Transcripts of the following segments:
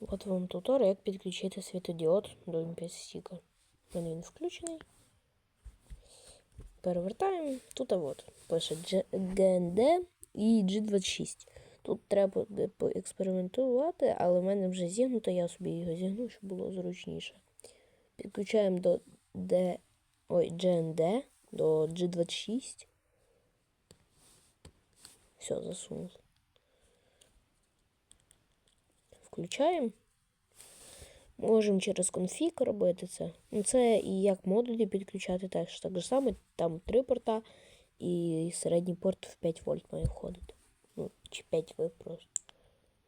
От вам тутор, як підключити світодіод до MPS стіка. У мене він включений. Перевертаємо. Тут от пише GND і G26. Тут треба поекспериментувати, але в мене вже зігнуто, я собі його зігну, щоб було зручніше. Підключаємо до D, ой, GND до G26. Все, засунув. Включаємо. Можемо через конфіг робити це. Ну, це і як модулі підключати теж так же само. Там три порта і середній порт в 5 вольт має входити. Ну, чи 5 ви просто.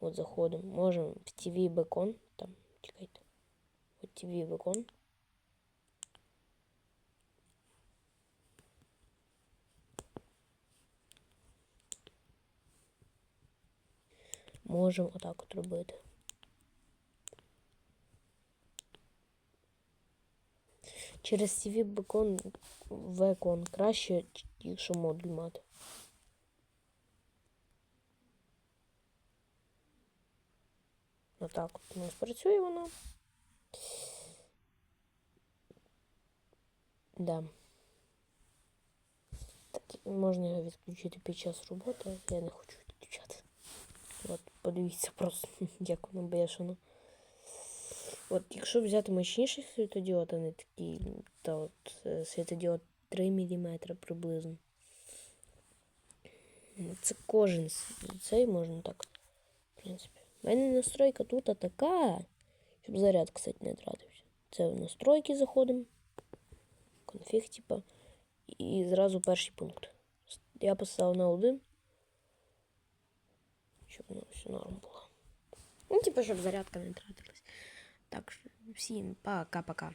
От заходимо. Можемо в TV бекон. Там, чекайте. От TV бекон. Можемо отак от робити. Через CV бекон векон краще, якщо модуль мати. Отак от у нас працює воно. Да. Так, можна його відключити під час роботи. Я не хочу відключати. От, подивіться просто, як воно бешено. От, якщо взяти мощніший світодіод, а не такий, то от е, світодіод 3 мм приблизно. Це кожен цей можна так. В принципі. У мене настройка тут така, щоб заряд, кстати, не тратився. Це в настройки заходимо. Конфіг, типа. І зразу перший пункт. Я поставив на один. Щоб ну, все норм було. Ну, типа, щоб зарядка не тратилась. Так, всім пока-пока.